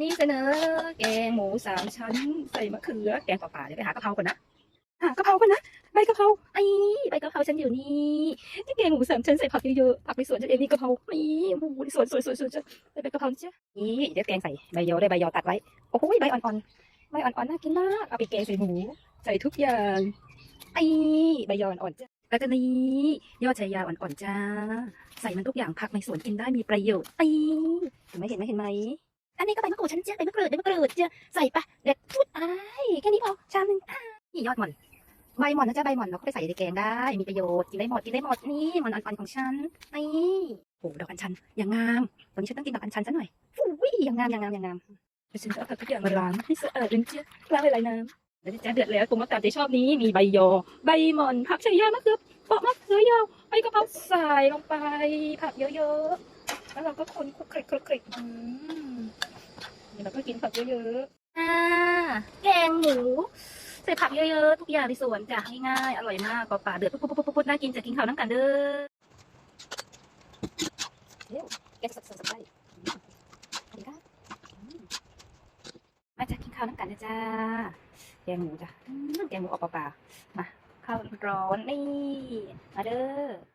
นี่เสนอแกงหมูสามชั้นใส่มะเขือแกงป่าๆเดี๋ยวไปหากะเพราก่อนนะหากะเพราก่อนนะใบกะเพราไอ้ใบกะเพราฉันอยู่นี่ที่แกงหมูสามชั้นใส่ผักเยอะๆผักในสวนฉันเองนี่กะเพรานี่โอ้โหในสวนสวยๆๆๆใส่ใบกะเพราจ้ะนี่เดี๋ยวแกงใส่ใบยอได้ใบยอตัดไว้โอ้โหใบอ่อนๆใบอ่อนๆน่ากินมากเอาไปแกงใส่หมูใส่ทุกอย่างไอ้ใบยออ่อนๆจ้ะแล้วก็นี่ยอดชายาอ่อนๆจ้าใส่มันทุกอย่างผักในสวนกินได้มีประโยชน์ไอ้เห็นไหมเห็นไหมเห็นไหม อันนี้ก็ใบมะกรูดฉันเจ้ะใบมะกรูดใบมะกรูดจ้ะใส่ปะเด็ดพุดไอ้แค่นี้พอชามนึงนี่ยอดหม่อนใบหม่อนนะจ๊ะใบหม่อนเราก็ไปใส่ในแกงได้ มีประโยชน์กินได้หมดกินได้หมดนี่หม่อนอ่อนๆของฉันนี่โอ้ดอกอัญชันอย่างงามวันนี้ฉันต้องกินดอกอัญชันซะหน่อยอุ้ยอย่างงามอย่างงามอย่างงามเดี๋ยวฉันจะเอาทุกอย่างมาล้างให้สะอาดเลยจ้ะล้างไปหลายน้ำแล้วจะเดือดแล้วปรุงรสตามใจชอบนี้มีใบยอ ใบหม่อนผักชะยามะเขือเปาะมะเขือยาวใบกะเพราใส่ลงไปผักเยอะๆแล้วเราก็คนคลุกคลิกคลุกคลิกอืม เดี๋ยวก็กินผักเยอะๆอ่าแกงหมูใส่ผักเยอะๆ ทุกอย่างในสวนจ้ะง่ายๆอร่อยมากปลาป่าเดือดปุ๊บๆๆๆน่ากินจะกินข้าวน้ำกันเด้อเร็วแกงสดๆๆไปอืมขอบคุณค่ะอืมาจะกินข้าวน้ำกันนะจ้าแกงหมูจ้ะแกงหมูออกเปล่าๆมาข้าวร้อนนี่มาเด้อ